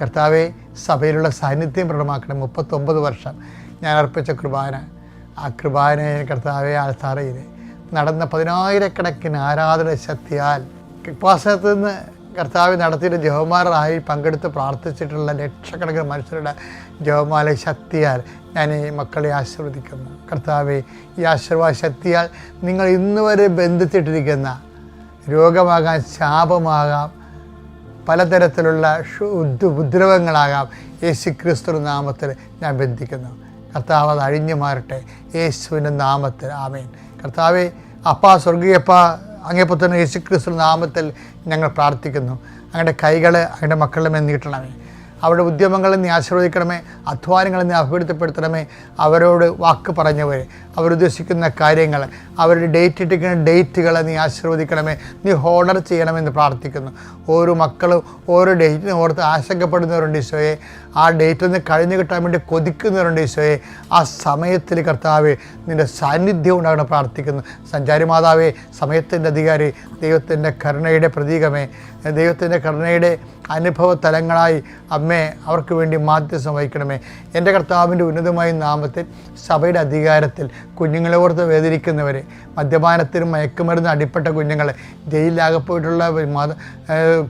കർത്താവെ സഭയിലുള്ള സാന്നിധ്യം പ്രകടമാക്കണം മുപ്പത്തൊമ്പത് വർഷം ഞാൻ അർപ്പിച്ച കുർബാന ആ കുർബാനയെ കർത്താവെ ആൾത്താറയിൽ നടന്ന പതിനായിരക്കണക്കിന് ആരാധന ശക്തിയാൽ ഉപാസനത്തിൽ നിന്ന് കർത്താവ് നടത്തിയിട്ട് ജവമാരായി പങ്കെടുത്ത് പ്രാർത്ഥിച്ചിട്ടുള്ള ലക്ഷക്കണക്കിന് മനുഷ്യരുടെ ജവമാല ശക്തിയാൽ ഞാൻ ഈ മക്കളെ ആശീർവദിക്കുന്നു. കർത്താവെ ഈ ആശീർവാദ ശക്തിയാൽ നിങ്ങൾ ഇന്നുവരെ ബന്ധിച്ചിട്ടിരിക്കുന്ന രോഗമാകാം ശാപമാകാം പലതരത്തിലുള്ള ഉപദ്രവങ്ങളാകാം യേശു ക്രിസ്തു നാമത്തിൽ ഞാൻ ബന്ധിക്കുന്നു. കർത്താവ് അത് അഴിഞ്ഞു മാറട്ടെ. യേശുവിന്റെ നാമത്തിൽ. ആമേൻ. കർത്താവെ അപ്പ സ്വർഗീയപ്പ അങ്ങേപുത്രൻ യേശു ക്രിസ്തു നാമത്തിൽ ഞങ്ങൾ പ്രാർത്ഥിക്കുന്നു. അങ്ങയുടെ കൈകൾ അങ്ങയുടെ മക്കളുടെ മേൽ നീട്ടണമേ. അവരുടെ ഉദ്യമങ്ങളെ നീ ആശീർവദിക്കണമേ അധ്വാനങ്ങളെ നീ അഭിവൃദ്ധിപ്പെടുത്തണമേ അവരോട് വാക്ക് പറഞ്ഞവർ അവരുദ്ദേശിക്കുന്ന കാര്യങ്ങൾ അവരുടെ ഡേറ്റ് ഇട്ടിരിക്കുന്ന ഡേറ്റുകളെ നീ ആശീർവദിക്കണമേ നീ ഹോണർ ചെയ്യണമെന്ന് പ്രാർത്ഥിക്കുന്നു. ഓരോ മക്കളും ഓരോ ഡേറ്റിനെ ഓർത്ത് ആശങ്കപ്പെടുന്നവരുണ്ട് ഈശോയെ. ആ ഡേറ്റിൽ നിന്ന് കഴിഞ്ഞു കിട്ടാൻ വേണ്ടി കൊതിക്കുന്നവരുണ്ട് ഈശോയെ. ആ സമയത്തിൽ കർത്താവ് നിന്റെ സാന്നിധ്യം ഉണ്ടാകണം പ്രാർത്ഥിക്കുന്നു. സഞ്ചാരി മാതാവേ സമയത്തിന്റെ അധികാരി ദൈവത്തിന്റെ കരുണയുടെ പ്രതീകമേ. ദൈവത്തിന്റെ കരുണയുടെ അനുഭവ തലങ്ങളായി അമ്മേ അവർക്ക് വേണ്ടി മാധ്യസം വഹിക്കണമേ. എന്റെ കർത്താവിന്റെ ഉന്നതമായ നാമത്തിൽ സഭയുടെ അധികാരത്തിൽ കുഞ്ഞുങ്ങളെ ഓർത്ത് വേദനിക്കുന്നവരെ മദ്യപാനത്തിനും മയക്കുമരുന്ന് അടിപ്പെട്ട കുഞ്ഞുങ്ങളെ ജയിലിലാകപ്പോയിട്ടുള്ള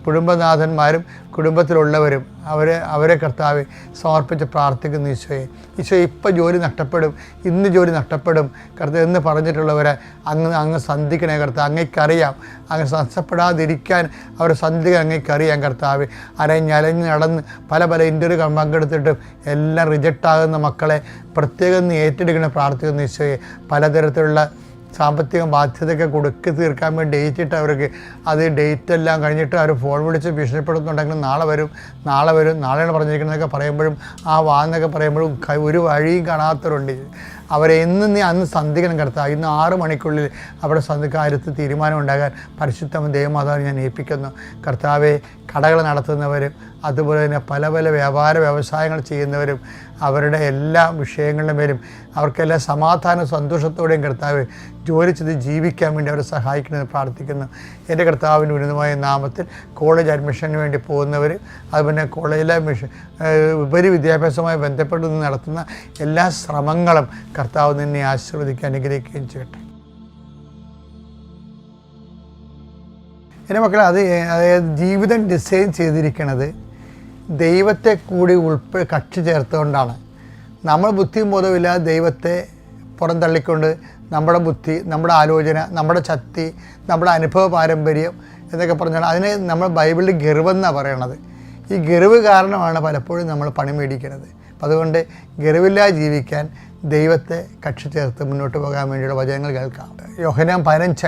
കുടുംബനാഥന്മാരും കുടുംബത്തിലുള്ളവരും അവരെ അവരെ കർത്താവ് സമർപ്പിച്ച് പ്രാർത്ഥിക്കുന്നു ഈശോയെ. ഈശോ ഇപ്പം ജോലി നഷ്ടപ്പെടും ഇന്ന് ജോലി നഷ്ടപ്പെടും. കർത്താവ് എന്ന് പറഞ്ഞിട്ടുള്ളവരെ അങ്ങ് അങ്ങ് സന്ധിക്കണേ കർത്താവ് അങ്ങേക്കറിയാം. അങ്ങ് സംശപ്പെടാതിരിക്കാൻ അവർ സന്ധിക്കാൻ അങ്ങേക്കറിയാം കർത്താവ്. അരഞ്ഞലഞ്ഞ് നടന്ന് പല പല ഇന്റർവ്യൂ പങ്കെടുത്തിട്ടും എല്ലാം റിജക്റ്റ് ആകുന്ന മക്കളെ പ്രത്യേകം ഏറ്റെടുക്കണം പ്രാർത്ഥിക്കുന്നു ഈശോയെ. പലതരത്തിലുള്ള സാമ്പത്തിക ബാധ്യതയൊക്കെ കൊടുക്കി തീർക്കാൻ വേണ്ടി ഡേറ്റ് ഇട്ട് അവർക്ക് അത് ഡേറ്റ് എല്ലാം കഴിഞ്ഞിട്ട് അവർ ഫോൺ വിളിച്ച് ഭീഷണിപ്പെടുത്തുന്നുണ്ടെങ്കിലും നാളെ വരും നാളെ വരും നാളെയാണ് പറഞ്ഞിരിക്കുന്നതൊക്കെ പറയുമ്പോഴും ആ വാന്നൊക്കെ പറയുമ്പോഴും ഒരു വഴിയും കാണാത്തവരുണ്ട്. അവരെ എന്ന് നീ അന്ന് സന്ധിക്കണം കിടത്താം ഇന്ന് ആറ് മണിക്കുള്ളിൽ അവിടെ സന്ധി കാര്യത്തിൽ തീരുമാനം ഉണ്ടാകാൻ പരിശുദ്ധം ദൈവമാതാവ് ഞാൻ ഏൽപ്പിക്കുന്നു. കർത്താവെ കടകൾ നടത്തുന്നവരും അതുപോലെ തന്നെ പല പല വ്യാപാര വ്യവസായങ്ങൾ ചെയ്യുന്നവരും അവരുടെ എല്ലാ വിഷയങ്ങളുടെ മേലും അവർക്കെല്ലാം സമാധാന സന്തോഷത്തോടെയും കർത്താവ് ജോലി ചെയ്ത് ജീവിക്കാൻ വേണ്ടി അവരെ സഹായിക്കണമെന്ന് പ്രാർത്ഥിക്കുന്നു. എന്റെ കർത്താവിന്റെ ഉന്നതമായ നാമത്തിൽ കോളേജ് അഡ്മിഷന് വേണ്ടി പോകുന്നവർ അതുപോലെ കോളേജിലെ മിഷൻ ഏഹ് ഉപരി വിദ്യാഭ്യാസവുമായി ബന്ധപ്പെട്ട് നടത്തുന്ന എല്ലാ ശ്രമങ്ങളും കർത്താവ് നിന്നെ ആശീർവദിക്കുക അനുഗ്രഹിക്കുകയും ചെയ്യട്ടെ. എന്റെ മക്കളെ അത് അതായത് ജീവിതം ഡിസൈൻ ചെയ്തിരിക്കുന്നത് ദൈവത്തെ കൂടി ഉൾപ്പെ കക്ഷി ചേർത്തുകൊണ്ടാണ്. നമ്മൾ ബുദ്ധിയും ബോധമില്ലാതെ ദൈവത്തെ പുറന്തള്ളിക്കൊണ്ട് നമ്മുടെ ബുദ്ധി നമ്മുടെ ആലോചന നമ്മുടെ ശക്തി നമ്മുടെ അനുഭവ പാരമ്പര്യം എന്നൊക്കെ പറഞ്ഞാൽ അതിനെ നമ്മൾ ബൈബിളിൽ ഗർവെന്നാണ് പറയണത്. ഈ ഗർവ് കാരണമാണ് പലപ്പോഴും നമ്മൾ പണി മേടിക്കുന്നത്. അപ്പം അതുകൊണ്ട് ഗർവില്ലാതെ ജീവിക്കാൻ ദൈവത്തെ കക്ഷി ചേർത്ത് മുന്നോട്ട് പോകാൻ വേണ്ടിയുള്ള വചനങ്ങൾ കേൾക്കാം. യോഹനാം പതിനഞ്ച്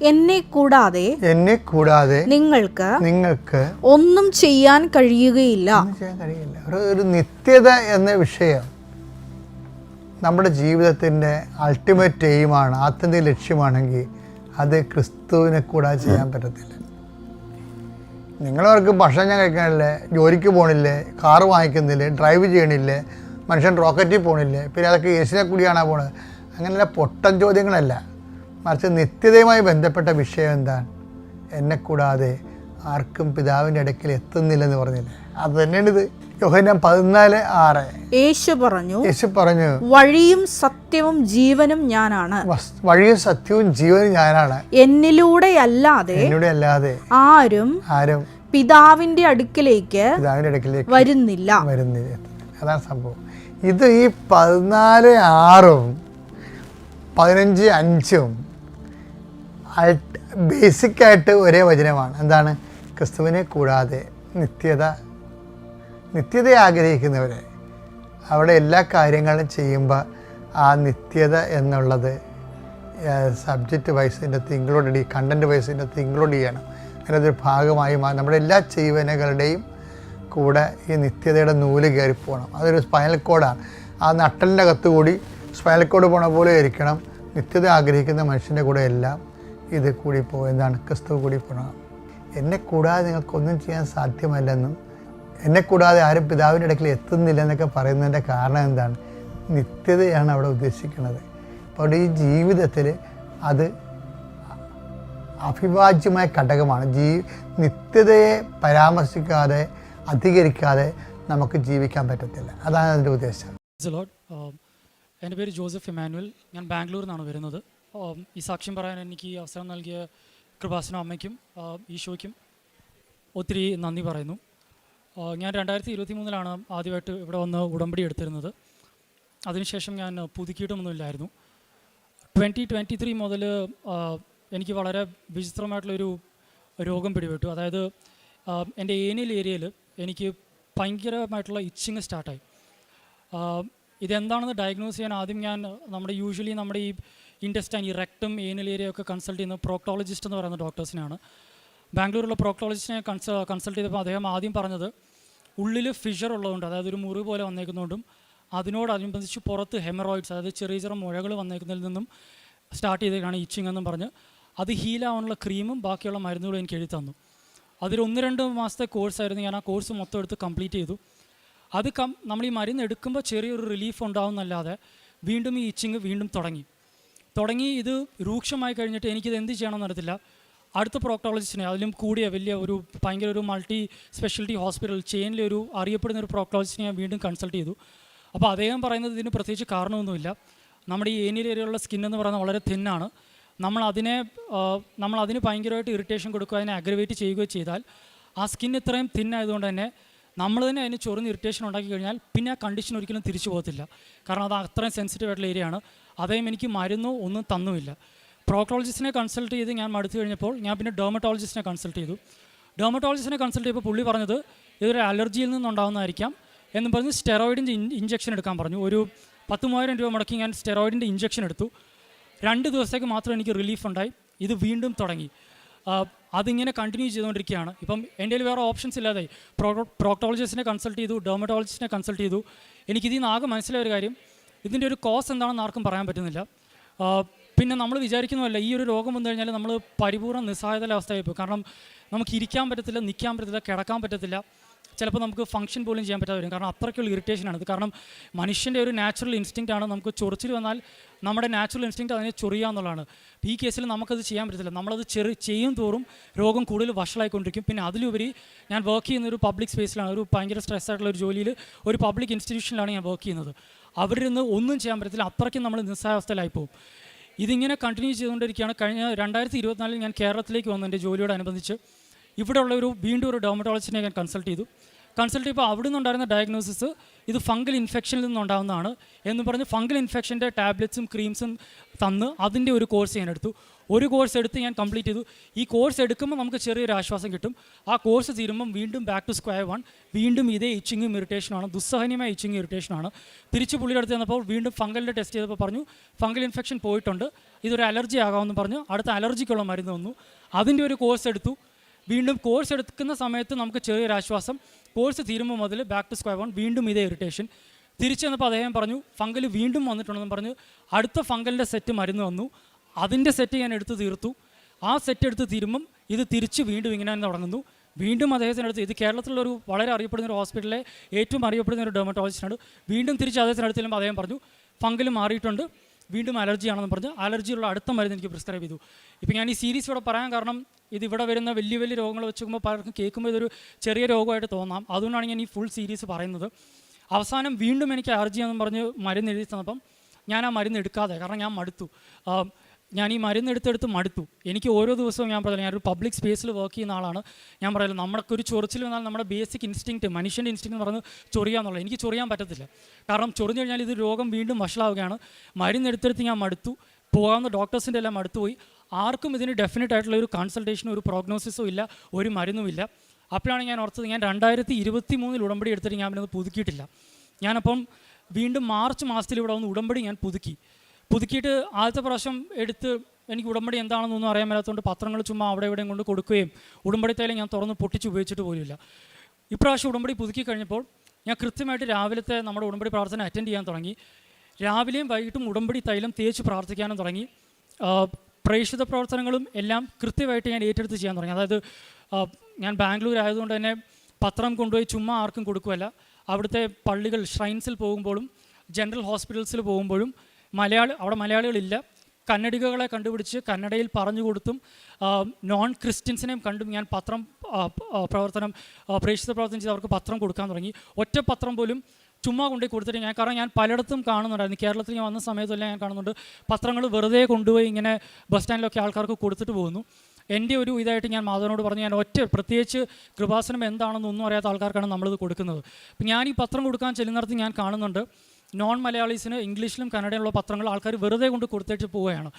എന്നെ കൂടാതെ എന്നെ കൂടാതെ നിങ്ങൾക്ക് നിങ്ങൾക്ക് ഒന്നും ചെയ്യാൻ കഴിയുകയില്ല. ചെയ്യാൻ കഴിയില്ല ഒരു ഒരു നിത്യത എന്ന വിഷയം നമ്മുടെ ജീവിതത്തിന്റെ അൾട്ടിമേറ്റ് എയിമാണ് ആത്യന്തിക ലക്ഷ്യമാണെങ്കിൽ അത് ക്രിസ്തുവിനെ കൂടാതെ ചെയ്യാൻ പറ്റത്തില്ല. നിങ്ങളവർക്ക് ഭക്ഷണം ഞാൻ കഴിക്കണില്ലേ ജോലിക്ക് പോകണില്ലേ കാറ് വാങ്ങിക്കുന്നില്ലേ ഡ്രൈവ് ചെയ്യണില്ലേ മനുഷ്യൻ റോക്കറ്റിൽ പോകണില്ലേ പിന്നെ അതൊക്കെ യേശുവിനെ കൂടിയാണോ പോണത്? അങ്ങനെയുള്ള പൊട്ടൻ ചോദ്യങ്ങളല്ല. മറിച്ച് നിത്യതയുമായി ബന്ധപ്പെട്ട വിഷയം എന്താണ്? എന്നെ കൂടാതെ ആർക്കും പിതാവിന്റെ ഇടയ്ക്കിൽ എത്തുന്നില്ലെന്ന് പറഞ്ഞില്ലേ? അത് തന്നെയാണ് ഇത്. യോഹന്നാൻ പതിനാല് ആറ്. യേശു പറഞ്ഞു യേശു പറഞ്ഞു വഴിയും സത്യവും ജീവനും ഞാനാണ്. വഴിയും സത്യവും ജീവനും ഞാനാണ്. എന്നിലൂടെ അല്ലാതെ എന്നിലൂടെ അല്ലാതെ ആരും ആരും പിതാവിന്റെ അടുക്കിലേക്ക് പിതാവിന്റെ അടുക്കിലേക്ക് വരുന്നില്ല. വരുന്നില്ല. അതാണ് സംഭവം. ഇത് ഈ പതിനാല് ആറും പതിനഞ്ച് അഞ്ചും ബേസിക്കായിട്ട് ഒരേ വചനമാണ്. എന്താണ്? ക്രിസ്തുവിനെ കൂടാതെ നിത്യത നിത്യത ആഗ്രഹിക്കുന്നവരെ അവിടെ എല്ലാ കാര്യങ്ങളും ചെയ്യുമ്പോൾ ആ നിത്യത എന്നുള്ളത് സബ്ജക്റ്റ് വൈസിന്റെ അകത്ത് ഇൻക്ലൂഡ് ചെയ്യും കണ്ടന്റ് വൈസിന്റെ അകത്ത് ഇൻക്ലൂഡ് ചെയ്യണം. അതൊരു ഭാഗമായി നമ്മുടെ എല്ലാ ജീവനകളുടെയും കൂടെ ഈ നിത്യതയുടെ നൂൽ കയറി പോകണം. അതൊരു സ്പൈനൽ കോഡാണ് ആ നട്ടലിന്റെ അകത്തുകൂടി സ്പൈനൽ കോഡ് പോണ പോലെ ഇരിക്കണം. നിത്യത ആഗ്രഹിക്കുന്ന മനുഷ്യന്റെ കൂടെ എല്ലാം ഇത് കൂടി പോയതാണ് ക്രിസ്തു കൂടി പോകണം എന്നെ കൂടാതെ നിങ്ങൾക്കൊന്നും ചെയ്യാൻ സാധ്യമല്ലെന്നും എന്നെ കൂടാതെ ആരും പിതാവിന്റെ ഇടയ്ക്കിൽ എത്തുന്നില്ല എന്നൊക്കെ പറയുന്നതിന്റെ കാരണം എന്താണ്? നിത്യതയാണ് അവിടെ ഉദ്ദേശിക്കുന്നത്. അപ്പോൾ ഈ ജീവിതത്തിൽ അത് അഭിവാജ്യമായ ഘടകമാണ്. ജീ നിത്യതയെ പരാമർശിക്കാതെ അധികരിക്കാതെ നമുക്ക് ജീവിക്കാൻ പറ്റത്തില്ല. അതാണ് അതിന്റെ ഉദ്ദേശം. ലോഡ് എന്റെ പേര് ജോസഫ് ഇമാനുവൽ ഞാൻ ബാംഗ്ലൂരിൽ നിന്നാണ് വരുന്നത്. Um, ഈ സാക്ഷ്യം പറയാൻ എനിക്ക് അവസരം നൽകിയ കൃപാസന അമ്മയ്ക്കും ഈശോയ്ക്കും ഒത്തിരി നന്ദി പറയുന്നു. ഞാൻ രണ്ടായിരത്തി ഇരുപത്തി മൂന്നിലാണ് ആദ്യമായിട്ട് ഇവിടെ വന്ന് ഉടമ്പടി എടുത്തിരുന്നത്. അതിനുശേഷം ഞാൻ പുതുക്കിയിട്ടൊന്നുമില്ലായിരുന്നു. ട്വന്റി ട്വന്റി ത്രീ മുതൽ എനിക്ക് വളരെ വിചിത്രമായിട്ടുള്ളൊരു രോഗം പിടിപെട്ടു. അതായത് എന്റെ ഏനിയൽ ഏരിയയിൽ എനിക്ക് ഭയങ്കരമായിട്ടുള്ള ഇച്ചിങ് സ്റ്റാർട്ടായി. ഇതെന്താണെന്ന് ഡയഗ്നോസ് ചെയ്യാൻ ആദ്യം ഞാൻ നമ്മുടെ യൂഷ്വലി നമ്മുടെ ഈ ഇൻഡസ്റ്റൈൻ ഈ റെക്ടം ഏനൽ ഏരിയ ഒക്കെ കൺസൾട്ട് ചെയ്യുന്ന പ്രോക്ടോളജിസ്റ്റ് എന്ന് പറയുന്ന ഡോക്ടേഴ്സിനാണ് ബാംഗ്ലൂരിലുള്ള പ്രോക്ടോളജിസ്റ്റിനെ കൺസ കൺസൾട്ട് ചെയ്തപ്പോൾ അദ്ദേഹം ആദ്യം പറഞ്ഞത് ഉള്ളിൽ ഫിഷർ ഉള്ളതുകൊണ്ട് അതായത് ഒരു മുറി പോലെ വന്നേക്കുന്നതുകൊണ്ടും അതിനോടനുബന്ധിച്ച് പുറത്ത് ഹെമറോയിഡ്സ് അതായത് ചെറിയ ചെറിയ മുഴകൾ വന്നേക്കുന്നതിൽ നിന്നും സ്റ്റാർട്ട് ചെയ്തേക്കാണ് ഇച്ചിങ് എന്നും പറഞ്ഞ് അത് ഹീലാവാനുള്ള ക്രീമും ബാക്കിയുള്ള മരുന്നുകളും എനിക്ക് എഴുതി തന്നു. അതൊരു ഒന്ന് രണ്ട് മാസത്തെ കോഴ്സായിരുന്നു ഞാൻ ആ കോഴ്സ് മൊത്തം എടുത്ത് കംപ്ലീറ്റ് ചെയ്തു. അത് കം നമ്മൾ ഈ മരുന്ന് എടുക്കുമ്പോൾ ചെറിയൊരു റിലീഫ് ഉണ്ടാവുന്നല്ലാതെ വീണ്ടും ഈ ഇച്ചിങ് വീണ്ടും തുടങ്ങി. തുടങ്ങി ഇത് രൂക്ഷമായി കഴിഞ്ഞിട്ട് എനിക്കിത് എന്ത് ചെയ്യണമെന്ന് അറിയത്തില്ല. അടുത്ത പ്രോക്ടോളജിസ്റ്റിനെ അതിലും കൂടിയ വലിയ ഒരു ഭയങ്കര ഒരു മൾട്ടി സ്പെഷ്യാലിറ്റി ഹോസ്പിറ്റൽ ചെയിനിലെ ഒരു അറിയപ്പെടുന്ന ഒരു പ്രോക്ടോളജിസ്റ്റിനെ ഞാൻ വീണ്ടും കൺസൾട്ട് ചെയ്തു. അപ്പോൾ അദ്ദേഹം പറയുന്നത് ഇതിന് പ്രത്യേകിച്ച് കാരണമൊന്നുമില്ല. നമ്മുടെ ഈ ഏനിയൽ ഏരിയയിലുള്ള സ്കിൻ എന്ന് പറയുന്നത് വളരെ തിന്നാണ് നമ്മൾ അതിനെ നമ്മൾ അതിന് ഭയങ്കരമായിട്ട് ഇറിറ്റേഷൻ കൊടുക്കുക അതിനെ അഗ്രവേറ്റ് ചെയ്യുകയോ ചെയ്താൽ ആ സ്കിൻ ഇത്രയും തിന്നായതുകൊണ്ട് തന്നെ നമ്മൾ തന്നെ അതിന് ചൊറിഞ്ഞ് ഇറിറ്റേഷൻ ഉണ്ടാക്കി കഴിഞ്ഞാൽ പിന്നെ ആ കണ്ടീഷൻ ഒരിക്കലും തിരിച്ചു പോകത്തില്ല. കാരണം അത് അത്രയും സെൻസിറ്റീവ് ആയിട്ടുള്ള ഏരിയയാണ് അതേം എനിക്ക് മരുന്നോ ഒന്നും തന്നുമില്ല. പ്രോക്ടോളജിസ്റ്റിനെ കൺസൾട്ട് ചെയ്ത് ഞാൻ മടുത്തു കഴിഞ്ഞപ്പോൾ ഞാൻ പിന്നെ ഡെർമറ്റോളജിസ്റ്റിനെ കൺസൾട്ട് ചെയ്തു. ഡെർമറ്റോളജിസ്റ്റിനെ കൺസൾട്ട് ചെയ്തപ്പോൾ പുള്ളി പറഞ്ഞത് ഇതൊരു അലർജിയിൽ നിന്നുണ്ടാകുന്നതായിരിക്കാം എന്ന് പറഞ്ഞ് സ്റ്റെറോയിഡിന്റെ ഇഞ്ചക്ഷൻ എടുക്കാൻ പറഞ്ഞു. ഒരു പത്ത് മൂവായിരം രൂപ മുടക്കി ഞാൻ സ്റ്റെറോയിഡിന്റെ ഇഞ്ചക്ഷൻ എടുത്തു. രണ്ട് ദിവസത്തേക്ക് മാത്രം എനിക്ക് റിലീഫ് ഉണ്ടായി. ഇത് വീണ്ടും തുടങ്ങി. അതിങ്ങനെ കണ്ടിന്യൂ ചെയ്തുകൊണ്ടിരിക്കുകയാണ്. ഇപ്പം എന്റെ കയ്യിൽ വേറെ ഓപ്ഷൻസ് ഇല്ലാതെ പ്രോ പ്രോക്ടോളജിസ്റ്റിനെ കൺസൾട്ട് ചെയ്തു ഡെർമറ്റോളജിസ്റ്റിനെ കൺസൾട്ട് ചെയ്തു. എനിക്കിതിൽ നിന്ന് ആകെ മനസ്സിലായ ഒരു കാര്യം ഇതിന്റെ ഒരു കോസ് എന്താണെന്ന് ആർക്കും പറയാൻ പറ്റുന്നില്ല. പിന്നെ നമ്മൾ വിചാരിക്കുന്നതല്ല ഈ ഒരു രോഗം വന്നു കഴിഞ്ഞാൽ നമ്മൾ പരിപൂർണ നിസ്സഹായതയിലെ അവസ്ഥയായി പോകും കാരണം നമുക്ക് ഇരിക്കാൻ പറ്റത്തില്ല നിൽക്കാൻ പറ്റത്തില്ല കിടക്കാൻ പറ്റത്തില്ല. ചിലപ്പോൾ നമുക്ക് ഫംഗ്ഷൻ പോലും ചെയ്യാൻ പറ്റാതെ വരും. കാരണം അത്രയ്ക്കുള്ള ഇറിറ്റേഷനാണ് ഇത് കാരണം മനുഷ്യന്റെ ഒരു നാച്ചുറൽ ഇൻസ്റ്റിങ്റ്റ് ആണ് നമുക്ക് ചൊറിച്ചിൽ വന്നാൽ നമ്മുടെ നാച്ചുറൽ ഇൻസ്റ്റിങ്റ്റ് അതിനെ ചൊറിയുക എന്നുള്ളതാണ്. ഈ കേസിൽ നമുക്കത് ചെയ്യാൻ പറ്റത്തില്ല. നമ്മളത് ചെറു ചെയ്യും തോറും രോഗം കൂടുതൽ വഷളായിക്കൊണ്ടിരിക്കും. പിന്നെ അതിലുപരി ഞാൻ വർക്ക് ചെയ്യുന്ന ഒരു പബ്ലിക് സ്പേസിലാണ് ഒരു ഭയങ്കര സ്ട്രെസ് ആയിട്ടുള്ള ഒരു ജോലിയിൽ ഒരു പബ്ലിക് ഇൻസ്റ്റിറ്റ്യൂഷനിലാണ് ഞാൻ വർക്ക് ചെയ്യുന്നത്. അവരിൽ നിന്ന് ഒന്നും ചെയ്യാൻ പറ്റത്തില്ല. അത്രയ്ക്കും നമ്മൾ നിസ്സഹാവസ്ഥയിലായി പോകും. ഇതിങ്ങനെ കണ്ടിന്യൂ ചെയ്തുകൊണ്ടിരിക്കുകയാണ്. കഴിഞ്ഞ രണ്ടായിരത്തി ഇരുപത്തിനാലിൽ ഞാൻ കേരളത്തിലേക്ക് വന്നു എന്റെ ജോലിയോടനുബന്ധിച്ച് ഇവിടെയുള്ള ഒരു വീണ്ടും ഒരു ഡോമറ്റോളജിനെ ഞാൻ കൺസൾട്ട് ചെയ്തു. കൺസൾട്ട് ചെയ്യുമ്പോൾ അവിടെ നിന്നുണ്ടായിരുന്ന ഡയഗ്നോസിസ് ഇത് ഫംഗൽ ഇൻഫെക്ഷനിൽ നിന്നുണ്ടാകുന്നതാണ് എന്ന് പറഞ്ഞ് ഫംഗൽ ഇൻഫെക്ഷന്റെ ടാബ്ലറ്റ്സും ക്രീംസും തന്ന് അതിന്റെ ഒരു കോഴ്സ് ഞാൻ എടുത്തു. ഒരു കോഴ്സ് എടുത്ത് ഞാൻ കംപ്ലീറ്റ് ചെയ്തു. ഈ കോഴ്സ് എടുക്കുമ്പോൾ നമുക്ക് ചെറിയൊരു ആശ്വാസം കിട്ടും. ആ കോഴ്സ് തീരുമ്പം വീണ്ടും ബാക്ക് ടു സ്ക്വയർ വൺ വീണ്ടും ഇതേ ഇച്ചിങ്ങും ഇറിറ്റേഷനാണ് ദുസ്സഹനീയമായ ഇച്ചിങ് ഇറിറ്റേഷനാണ് തിരിച്ച് പുള്ളിയുടെ അടുത്ത് ചെന്നപ്പോൾ വീണ്ടും ഫംഗലിന്റെ ടെസ്റ്റ് ചെയ്തപ്പോൾ പറഞ്ഞു ഫംഗൽ ഇൻഫെക്ഷൻ പോയിട്ടുണ്ട്. ഇതൊരു അലർജി ആകാമെന്ന് പറഞ്ഞു. അടുത്ത അലർജിക്കുള്ള മരുന്ന് വന്നു അതിന്റെ ഒരു കോഴ്സ് എടുത്തു. വീണ്ടും കോഴ്സ് എടുക്കുന്ന സമയത്ത് നമുക്ക് ചെറിയൊരു ആശ്വാസം. കോഴ്സ് തീരുമ്പോൾ മുതൽ ബാക്ക് ടു സ്ക്വയർ വൺ വീണ്ടും ഇതേ ഇറിറ്റേഷൻ തിരിച്ചു വന്നപ്പോൾ അദ്ദേഹം പറഞ്ഞു ഫംഗൽ വീണ്ടും വന്നിട്ടുണ്ടെന്ന് പറഞ്ഞു. അടുത്ത ഫംഗലിന്റെ സെറ്റ് മരുന്ന് വന്നു അതിന്റെ സെറ്റ് ഞാൻ എടുത്ത് തീർത്തു. ആ സെറ്റ് എടുത്ത് തീരുമ്പം ഇത് തിരിച്ച് വീണ്ടും ഇങ്ങനെ തുടങ്ങുന്നു. വീണ്ടും അദ്ദേഹത്തിന് അടുത്ത് ഇത് കേരളത്തിലുള്ള ഒരു വളരെ അറിയപ്പെടുന്ന ഒരു ഹോസ്പിറ്റലിലെ ഏറ്റവും അറിയപ്പെടുന്ന ഒരു ഡെർമറ്റോളജിസ്റ്റാണ് വീണ്ടും തിരിച്ച് അദ്ദേഹത്തിന്റെ അടുത്ത് ചെല്ലുമ്പോൾ അദ്ദേഹം പറഞ്ഞു ഫംഗൽ മാറിയിട്ടുണ്ട്. വീണ്ടും അലർജി ആണെന്ന് പറഞ്ഞു. അലർജിയുള്ള അടുത്ത മരുന്ന് എനിക്ക് പ്രിസ്ക്രൈബ് ചെയ്തു. ഇപ്പം ഞാൻ ഈ സീരീസ് ഇവിടെ പറയാൻ കാരണം ഇത് ഇവിടെ വരുന്ന വലിയ വലിയ രോഗങ്ങൾ വെച്ച് നോക്കുമ്പോൾ പലർക്കും കേൾക്കുമ്പോൾ ഇതൊരു ചെറിയ രോഗമായിട്ട് തോന്നാം. അതുകൊണ്ടാണ് ഞാൻ ഈ ഫുൾ സീരീസ് പറയുന്നത്. അവസാനം വീണ്ടും എനിക്ക് അലർജിയാണെന്ന് പറഞ്ഞ് മരുന്ന് എഴുതി തന്നപ്പം ഞാൻ ആ മരുന്ന് എടുക്കാതെ കാരണം ഞാൻ മടുത്തു. ഞാൻ ഈ മരുന്ന് എടുത്തെടുത്ത് മടുത്തു. എനിക്ക് ഓരോ ദിവസവും ഞാൻ പറയുന്നത് ഞാനൊരു പബ്ലിക് സ്പേസിൽ വർക്ക് ചെയ്യുന്ന ആളാണ്. ഞാൻ പറയുന്നത് നമ്മളൊക്കെ ഒരു ചൊറിച്ചിൽ വന്നാൽ നമ്മുടെ ബേസിക് ഇൻസ്റ്റിങ്ക്റ്റ് മനുഷ്യന്റെ ഇൻസ്റ്റിങ് എന്ന് പറഞ്ഞ് ചൊറിയാന്നുള്ളത് എനിക്ക് ചൊറിയാൻ പറ്റത്തില്ല. കാരണം ചൊറിഞ്ഞു കഴിഞ്ഞാൽ ഇത് രോഗം വീണ്ടും വഷളാവുകയാണ്. മരുന്ന് എടുത്തെടുത്ത് ഞാൻ മടുത്തു. പോകാവുന്ന ഡോക്ടേഴ്സിന്റെ എല്ലാം മടുത്തു പോയി. ആർക്കും ഇതിന് ഡെഫിനറ്റ് ആയിട്ടുള്ള ഒരു കൺസൾട്ടേഷനോ ഒരു പ്രോഗ്നോസിസോ ഇല്ല ഒരു മരുന്നുമില്ല അപ്പോഴാണ് ഞാൻ ഓർത്തത് ഞാൻ രണ്ടായിരത്തി ഇരുപത്തി മൂന്നിൽ ഉടമ്പടി എടുത്തിട്ട് ഞാൻ പിന്നെ പുതുക്കിയിട്ടില്ല. ഞാനപ്പം വീണ്ടും മാർച്ച് മാസത്തിൽ ഇവിടെ വന്ന് ഉടമ്പടി ഞാൻ പുതുക്കി. പുതുക്കിയിട്ട് ആദ്യത്തെ പ്രാവശ്യം എടുത്ത് എനിക്ക് ഉടമ്പടി എന്താണെന്നൊന്നും അറിയാൻ മേലാത്തതുകൊണ്ട് പത്രങ്ങൾ ചുമ്മാ അവിടെ ഇവിടെയും കൊണ്ട് കൊടുക്കുകയും ഉടമ്പടി തൈലം ഞാൻ തുറന്ന് പൊട്ടിച്ച് ഉപയോഗിച്ചിട്ട് പോലുമില്ല. ഇപ്രാവശ്യം ഉടമ്പടി പുതുക്കി കഴിഞ്ഞപ്പോൾ ഞാൻ കൃത്യമായിട്ട് രാവിലത്തെ നമ്മുടെ ഉടമ്പടി പ്രാർത്ഥന അറ്റൻഡ് ചെയ്യാൻ തുടങ്ങി. രാവിലെയും വൈകിട്ടും ഉടമ്പടി തൈലം തേച്ച് പ്രാർത്ഥിക്കാനും തുടങ്ങി. പ്രേക്ഷിത പ്രവർത്തനങ്ങളും എല്ലാം കൃത്യമായിട്ട് ഞാൻ ഏറ്റെടുത്ത് ചെയ്യാൻ തുടങ്ങി. അതായത് ഞാൻ ബാംഗ്ലൂർ ആയതുകൊണ്ട് തന്നെ പത്രം കൊണ്ടുപോയി ചുമ്മാ ആർക്കും കൊടുക്കുമല്ല അവിടുത്തെ പള്ളികൾ ഷ്രൈൻസിൽ പോകുമ്പോഴും ജനറൽ ഹോസ്പിറ്റൽസിൽ പോകുമ്പോഴും മലയാളി അവിടെ മലയാളികളില്ല. കന്നഡികകളെ കണ്ടുപിടിച്ച് കന്നഡയിൽ പറഞ്ഞു കൊടുത്തും നോൺ ക്രിസ്ത്യൻസിനെയും കണ്ടും ഞാൻ പത്രം പ്രവർത്തനം പ്രേക്ഷിത പ്രവർത്തനം ചെയ്ത് അവർക്ക് പത്രം കൊടുക്കാൻ തുടങ്ങി. ഒറ്റ പത്രം പോലും ചുമ്മാ കൊണ്ടുപോയി കൊടുത്തിട്ട് ഞാൻ കാരണം ഞാൻ പലയിടത്തും കാണുന്നുണ്ടായിരുന്നു. കേരളത്തിൽ ഞാൻ വന്ന സമയത്തെല്ലാം ഞാൻ കാണുന്നുണ്ട്. പത്രങ്ങൾ വെറുതെ കൊണ്ടുപോയി ഇങ്ങനെ ബസ് സ്റ്റാൻഡിലൊക്കെ ആൾക്കാർക്ക് കൊടുത്തിട്ട് പോകുന്നു. എന്റെ ഒരു ഇതായിട്ട് ഞാൻ മാധവനോട് പറഞ്ഞു ഞാൻ ഒറ്റ പ്രത്യേകിച്ച് കൃപാസനം എന്താണെന്നൊന്നും അറിയാത്ത ആൾക്കാർക്കാണ് നമ്മളിത് കൊടുക്കുന്നത്. അപ്പം ഞാൻ ഈ പത്രം കൊടുക്കാൻ ചെല്ലുന്നിടത്ത് ഞാൻ കാണുന്നുണ്ട് നോൺ മലയാളീസിന് ഇംഗ്ലീഷിലും കന്നഡയിലുള്ള പത്രങ്ങൾ ആൾക്കാർ വെറുതെ കൊണ്ട് കൊടുത്തേച്ച് പോവുകയാണ്.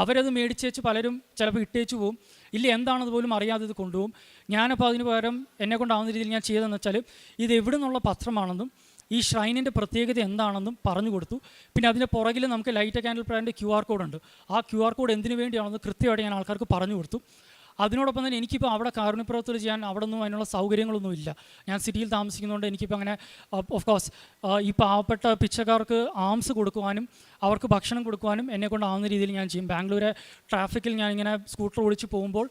അവരത് മേടിച്ചേച്ച് പലരും ചിലപ്പോൾ ഇട്ടേച്ച് പോവും. ഇല്ല എന്താണെന്ന് പോലും അറിയാതെ ഇത് കൊണ്ടുപോകും ഞാനപ്പോൾ അതിന് പകരം എന്നെ കൊണ്ടാവുന്ന രീതിയിൽ ഞാൻ ചെയ്തതെന്ന് വെച്ചാൽ ഇത് എവിടെ നിന്നുള്ള പത്രമാണെന്നും ഈ ഷ്രൈനിന്റെ പ്രത്യേകത എന്താണെന്നും പറഞ്ഞു കൊടുത്തു. പിന്നെ അതിന്റെ പുറകിൽ നമുക്ക് light candle brand Q R code ഉണ്ട്. ആ ക്യു ആർ കോഡ് എന്തിനു വേണ്ടിയാണെന്ന് കൃത്യമായിട്ട് ഞാൻ ആൾക്കാർക്ക് പറഞ്ഞു കൊടുത്തു. അതിനോടൊപ്പം തന്നെ എനിക്കിപ്പോൾ അവിടെ കാരുണ്യപ്രവർത്തനം ചെയ്യാൻ അവിടെ നിന്നും അതിനുള്ള സൗകര്യങ്ങളൊന്നും ഇല്ല. ഞാൻ സിറ്റിയിൽ താമസിക്കുന്നതുകൊണ്ട് എനിക്കിപ്പോൾ അങ്ങനെ ഓഫ് കോഴ്സ് ഈ പാവപ്പെട്ട പിച്ചക്കാർക്ക് ആംസ് കൊടുക്കുവാനും അവർക്ക് ഭക്ഷണം കൊടുക്കുവാനും എന്നെക്കൊണ്ട് ആവുന്ന രീതിയിൽ ഞാൻ ചെയ്യും. ബാംഗ്ലൂരെ ട്രാഫിക്കിൽ ഞാൻ ഇങ്ങനെ സ്കൂട്ടർ ഓടിച്ച് പോകുമ്പോൾ